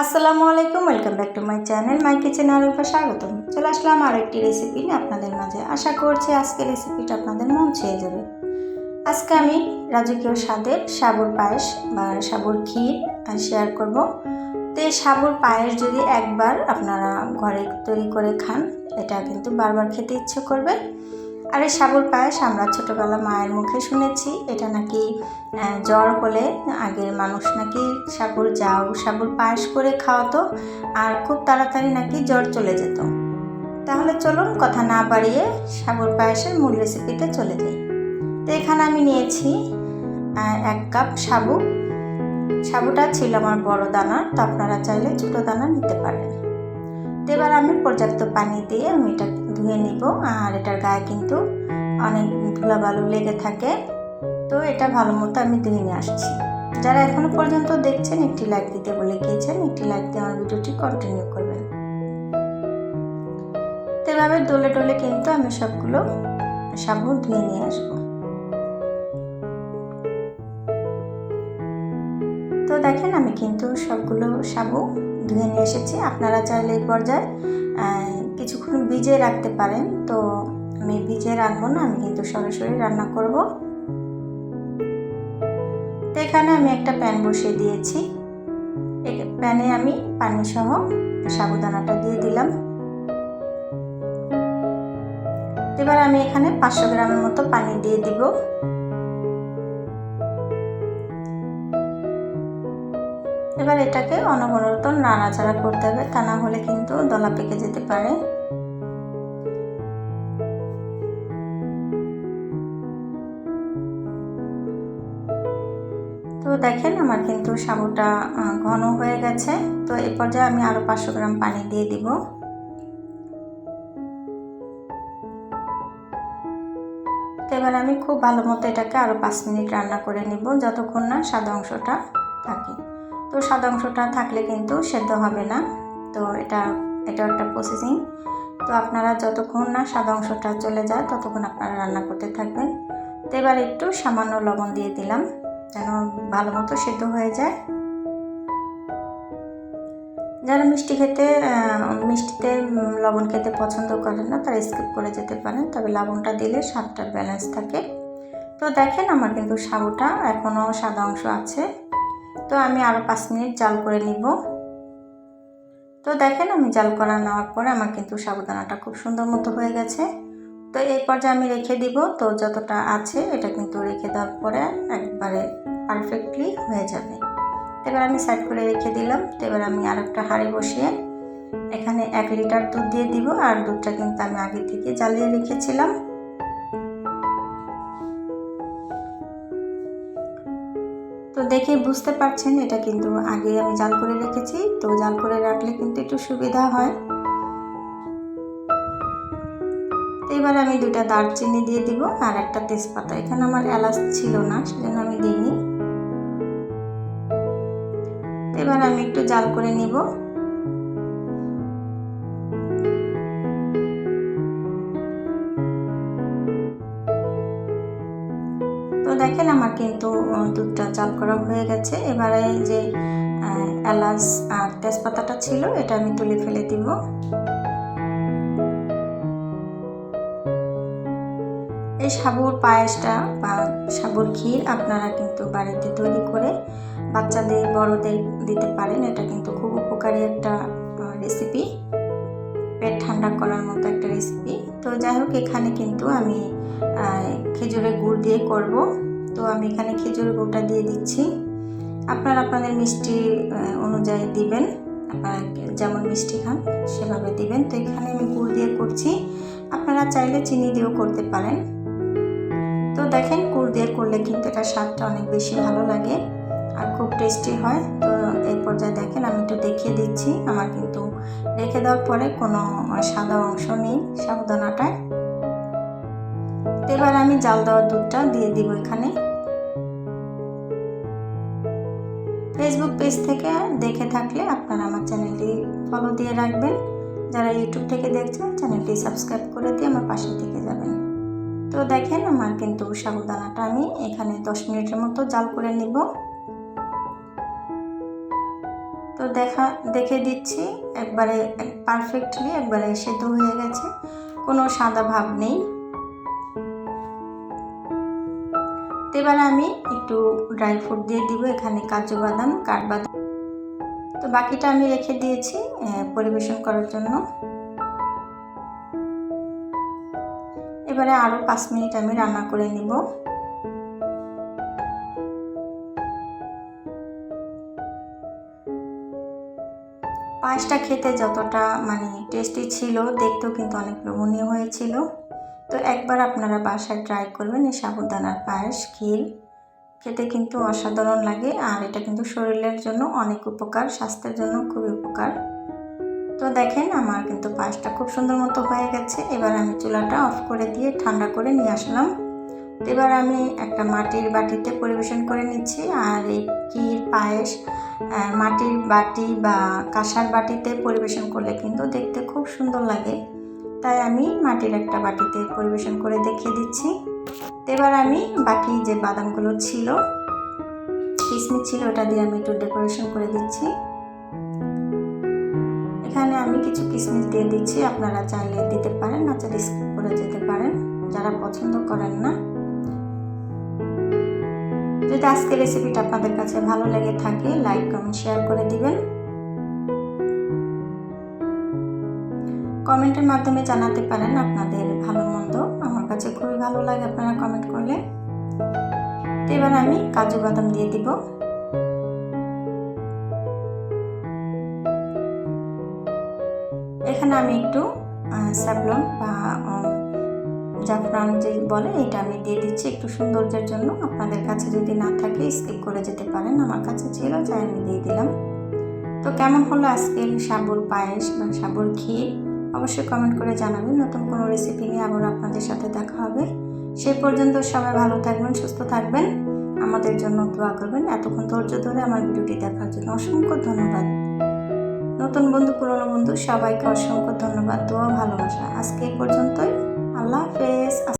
আসসালামু আলাইকুম, welcome back to my channel my kitchen আর উপর স্বাগতম। চলে আসলাম আর একটি রেসিপি নিয়ে আপনাদের মাঝে। আশা করছি আজকে রেসিপিটা আপনাদের মন ছুঁয়ে যাবে। আজকে আমি রাজকীয় স্বাদের সাবুর পায়েস বা সাবুর ক্ষীর শেয়ার করব। তো এই সাবুর পায়েস যদি একবার আপনারা ঘরে তৈরি করে খান, এটা কিন্তু বারবার খেতে ইচ্ছে করবে। আর এই সাবুর পায়েস আমরা ছোটোবেলা মায়ের মুখে শুনেছি, এটা নাকি জ্বর হলে আগের মানুষ নাকি সাবুর যাও সাবুর পায়েস করে খাওয়াতো আর খুব তাড়াতাড়ি নাকি জ্বর চলে যেত। তাহলে চলুন কথা না বাড়িয়ে সাবুর পায়েসের মূল রেসিপিতে চলে যাই। তো এখানে আমি নিয়েছি এক কাপ সাবু। সাবুটা ছিল আমার বড় দানা তো আপনারা চাইলে ছোটো দানা নিতে পারেন। তো এবার আমি পর্যাপ্ত পানি দিয়ে আমি এটা ধুয়ে নিব, আর এটার গায়ে কিন্তু অনেক ধুলা ধুলাবালু লেগে থাকে। তো এটা ভালো মতো আমি ধুয়ে নিয়ে আসছি। যারা এখনও পর্যন্ত দেখছেন, একটি লাইক দিতে বলে গিয়েছেন, একটি লাইক দিয়ে আমার ভিডিওটি কন্টিনিউ করবেন। তো এভাবে ডলে ডলে কিন্তু আমি সবগুলো সাবু ধুয়ে নিয়ে আসব। তো দেখেন, আমি কিন্তু সবগুলো সাবু ধুয়ে নিয়ে এসেছি। আপনারা চাইলে এই পর্যায়ে কিছুক্ষণ ভিজিয়ে রাখতে পারেন। তো আমি ভিজিয়ে রাখব না, আমি কিন্তু সরাসরি রান্না করব। এখানে আমি একটা প্যান বসিয়ে দিয়েছি। প্যানে আমি পানি সহ সাবুদানাটা দিয়ে দিলাম। এবার আমি এখানে পাঁচশো গ্রামের মতো পানি দিয়ে দিব। এবার এটাকে অনবরত নাড়াচাড়া করতে হবে, তা না হলে কিন্তু দলা পেকে যেতে পারে। দেখেন আমার কিন্তু সাবুটা ঘন হয়ে গেছে। তো এই পর্যায়ে আমি আরও পাঁচশো গ্রাম পানি দিয়ে দিব। তো এবার আমি খুব ভালো মতো এটাকে আরও পাঁচ মিনিট রান্না করে নিব, যতক্ষণ না সাদা অংশটা থাকে। তো সাদা অংশটা থাকলে কিন্তু সেদ্ধ হবে না। তো এটা এটা একটা প্রসেসিং তো আপনারা যতক্ষণ না সাদা অংশটা চলে যায়, ততক্ষণ আপনারা রান্না করতে থাকবেন। তো এবার একটু সামান্য লবণ দিয়ে দিলাম। যেন ভালো মতো সেদ্ধ হয়ে যায়। যারা মিষ্টি খেতে মিষ্টিতে লবণ খেতে পছন্দ করেন না, তারা স্কিপ করে যেতে পারেন। তবে লবণটা দিলে স্বাদটা ব্যালেন্স থাকে। তো দেখেন আমার কিন্তু সাবুটা এখনও সাদা অংশ আছে। তো আমি আরও পাঁচ মিনিট জাল করে নিব। তো দেখেন আমি জাল করা নেওয়ার পরে আমার কিন্তু সাবুদানাটা খুব সুন্দর মতো হয়ে গেছে। তো এই পর্যায়ে আমি রেখে দিব। তো যতটা আছে এটা কিন্তু রেখে দেওয়ার পরে একবারে পারফেক্টলি হয়ে যাবে। এবার আমি সাইড করে রেখে দিলাম। তো এবার আমি আর একটা হাঁড়ি বসিয়ে এখানে এক লিটার দুধ দিয়ে দিব। আর দুধটা কিন্তু আমি আগে থেকে জ্বালিয়ে রেখেছিলাম। তো দেখে বুঝতে পারছেন, এটা কিন্তু আগে আমি জাল করে রেখেছি। তো জাল করে রাখলে কিন্তু একটু সুবিধা হয়। এবার আমি দুটা দারচিনি দিয়ে দিব। আর একটা তেজপাতা। এখানে আমার এলাচ ছিল না, সেজন্য আমি দিইনি। এবার আমি একটু জাল করে নিব। তো দেখেন আমার কিন্তু দুধটা চাল করা হয়ে গেছে। এবারে যে এলাচ আর তেজপাতাটা ছিল, এটা আমি তুলে ফেলে দিব। এই সাবুর পায়েসটা বা সাবুর ক্ষীর আপনারা কিন্তু বাড়িতে তৈরি করে বাচ্চাদের, বড়দের দিতে পারেন। এটা কিন্তু খুব উপকারী একটা রেসিপি পেট ঠান্ডা করার মতো একটা রেসিপি তো যাই হোক, এখানে কিন্তু আমি খেজুরের গুড় দিয়ে করব। তো আমি এখানে খেজুরের গুড়টা দিয়ে দিচ্ছি। আপনারা আপনাদের মিষ্টি অনুযায়ী দিবেন। আপনারা যেমন মিষ্টি খান, সেভাবে দিবেন। তো এখানে আমি গুড় দিয়ে করছি। আপনারা চাইলে চিনি দিয়েও করতে পারেন। তো দেখেন গুড় দিয়ে করলে কিন্তু এটা স্বাদটা অনেক বেশি ভালো লাগে আর খুব টেস্টি হয়। তো এই পর্যায়ে দেখেন, আমি একটু দেখিয়ে দিচ্ছি। আমার কিন্তু রেখে দেওয়ার পরে কোনো সাদা অংশ নেই সাবধানাটায় এবার আমি জাল দেওয়ার দুধটা দিয়ে দিব এখানে। ফেসবুক পেজ থেকে দেখে থাকলে আপনারা আমার চ্যানেলটি ফলো দিয়ে রাখবেন। যারা ইউটিউব থেকে দেখছেন চ্যানেলটি সাবস্ক্রাইব করে দিয়ে আমার পাশে থেকে যাবেন। তো দেখেন আমার কিন্তু সাবুদানাটা আমি এখানে দশ মিনিটের মতো জাল করে নিব। তো দেখা, দেখে দিচ্ছি, একবারে পারফেক্টলি একবারে সেদ্ধ হয়ে গেছে, কোনো সাদা ভাব নেই। এবারে আমি একটু ড্রাই ফ্রুট দিয়ে দিব, এখানে কাজু বাদাম কাঠবাদাম তো বাকিটা আমি রেখে দিয়েছি পরিবেশন করার জন্য। এবারে আরও পাঁচ মিনিট আমি রান্না করে নিব। পায়েসটা খেতে যতটা মানে টেস্টি ছিল, দেখতেও কিন্তু অনেক লোভনীয় হয়েছিল। তো একবার আপনারা বাসায় ট্রাই করবেন এই সাবুদানার পায়েস, ক্ষীর। খেতে কিন্তু অসাধারণ লাগে আর এটা কিন্তু শরীরের জন্য অনেক উপকার, স্বাস্থ্যের জন্য খুবই উপকার। তো দেখেন আমার কিন্তু পায়েসটা খুব সুন্দর মতো হয়ে গেছে। এবার আমি চুলাটা অফ করে দিয়ে ঠান্ডা করে নিয়ে আসলাম। এবার আমি একটা মাটির বাটিতে পরিবেশন করে নিচ্ছি। আর এই ক্ষীর, পায়েস মাটির বাটি বা কাঁসার বাটিতে পরিবেশন করলে কিন্তু দেখতে খুব সুন্দর লাগে। তাই আমি মাটির একটা বাটিতে পরিবেশন করে দেখিয়ে দিচ্ছি। এবার আমি বাকি যে বাদামগুলো ছিল, কিসমিস ছিল, ওটা দিয়ে আমি একটু ডেকোরেশন করে দিচ্ছি। এখানে আমি কিছু কিসমিস দিয়ে দিচ্ছি, আপনারা চাইলে দিতে পারেন, না চাইলে স্কিপ করে যেতে পারেন, যারা পছন্দ করেন না। যদি আজকের রেসিপিটা আপনাদের কাছে ভালো লেগে থাকে লাইক কমেন্ট শেয়ার করে দিবেন। কমেন্টের মাধ্যমে জানাতে পারেন আপনাদের ভালো মন্দ। আমার কাছে খুবই ভালো লাগে আপনারা কমেন্ট করলে। এবার আমি কাজু বাদাম দিয়ে দিব। এখানে আমি একটু স্যাবলন বা জাফরান যে বলে, এটা আমি দিয়ে দিচ্ছি একটু সৌন্দর্যের জন্য। আপনাদের কাছে যদি না থাকে, স্কিপ করে যেতে পারেন। আমার কাছে ছিল যাই আমি দিয়ে দিলাম। তো কেমন হলো আজকের সাবুর পায়েস বা সাবুর ক্ষীর? অবশ্যই কমেন্ট করে জানাবেন। নতুন কোনো রেসিপি নিয়ে আবার আপনাদের সাথে দেখা হবে। সেই পর্যন্ত সবাই ভালো থাকবেন, সুস্থ থাকবেন। আমাদের জন্য দোয়া করবেন। এতক্ষণ ধৈর্য ধরে আমার ভিডিওটি দেখার জন্য অসংখ্য ধন্যবাদ। নতুন বন্ধু পুরনো বন্ধু সবাইকে অসংখ্য ধন্যবাদ দোয়া ভালোবাসা। আজকে এই পর্যন্তই। আল্লাহ হাফেজ।